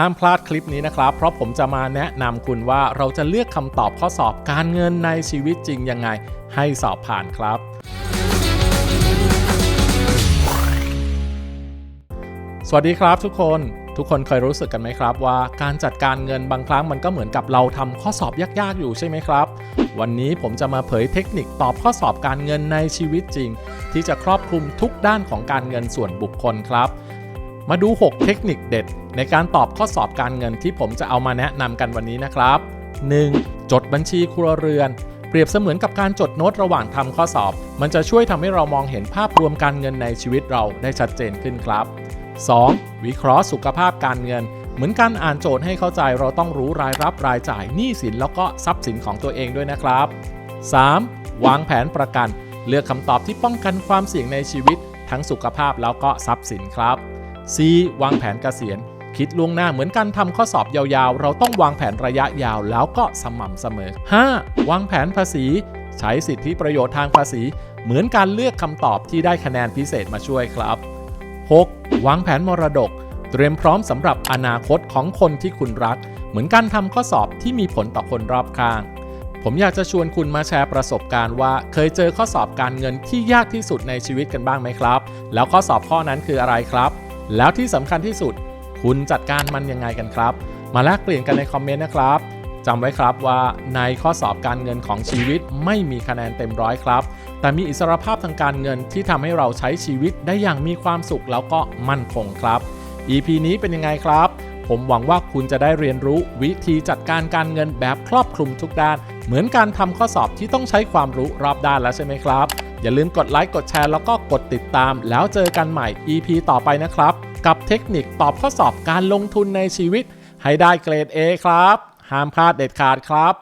ห้ามพลาดคลิปนี้นะครับ เพราะผมจะมาแนะนำคุณว่าเราจะเลือกคำตอบข้อสอบการเงินในชีวิตจริงยังไง ให้สอบผ่านครับ สวัสดีครับทุกคนทุกคนเคยรู้สึกกันไหมครับว่าการจัดการเงินบางครั้งมันก็เหมือนกับเราทำข้อสอบยากๆอยู่ใช่ไหมครับ วันนี้ผมจะมาเผยเทคนิคตอบข้อสอบการเงินในชีวิตจริง ที่จะครอบคลุมทุกด้านของการเงินส่วนบุคคลครับ มาดู 6 เทคนิคเด็ด ในการตอบข้อสอบการเงินที่ผมจะเอามาแนะนำกันวันนี้นะครับ 1. จดบัญชีครัวเรือน เปรียบเสมือนกับการจดโน้ตระหว่างทำข้อสอบ มันจะช่วยทำให้เรามองเห็นภาพรวมการเงินในชีวิตเราได้ชัดเจนขึ้นครับ 2. วิเคราะห์สุขภาพการเงิน เหมือนการอ่านโจทย์ให้เข้าใจเราต้องรู้รายรับรายจ่ายหนี้สินแล้วก็ทรัพย์สินของตัวเองด้วยนะครับ 3. วางแผนประกัน เลือกคำตอบที่ป้องกันความเสี่ยงในชีวิต ทั้งสุขภาพแล้วก็ทรัพย์สินครับ 4. วางแผนเกษียณ คิดล่วงหน้าเหมือนการทำข้อสอบยาวๆ เราต้องวางแผนระยะยาวแล้วก็สม่ำเสมอ 5. วางแผนภาษี ใช้สิทธิประโยชน์ทางภาษี เหมือนการเลือกคำตอบที่ได้คะแนนพิเศษมาช่วยครับ 6. วางแผนมรดก เตรียมพร้อมสำหรับอนาคตของคนที่คุณรัก เหมือนการทำข้อสอบที่มีผลต่อคนรอบข้างผมอยากจะชวนคุณมาแชร์ประสบการณ์ว่า เคยเจอข้อสอบการเงินที่ยากที่สุดในชีวิตกันบ้างไหมครับ แล้วข้อสอบข้อนั้นคืออะไรครับ แล้วที่สำคัญที่สุด คุณจัดการมันยังไงกันครับ มาแลกเปลี่ยนกันในคอมเมนต์นะครับจำไว้ครับว่าในข้อสอบการเงินของชีวิตไม่มีคะแนนเต็มร้อยครับ แต่มีอิสรภาพทางการเงินที่ทำให้เราใช้ชีวิตได้อย่างมีความสุขแล้วก็มั่นคงครับ EP นี้เป็นยังไงครับ ผมหวังว่าคุณจะได้เรียนรู้วิธีจัดการการเงินแบบครอบคลุมทุกด้าน เหมือนการทำข้อสอบที่ต้องใช้ความรู้รอบด้านแล้วใช่ไหมครับ อย่าลืมกดไลค์กดแชร์แล้วก็กดติดตาม แล้วเจอกันใหม่ EP ต่อไปนะครับ กับเทคนิคตอบข้อสอบการลงทุนในชีวิต ให้ได้เกรด A ครับ ห้ามพลาดเด็ดขาดครับ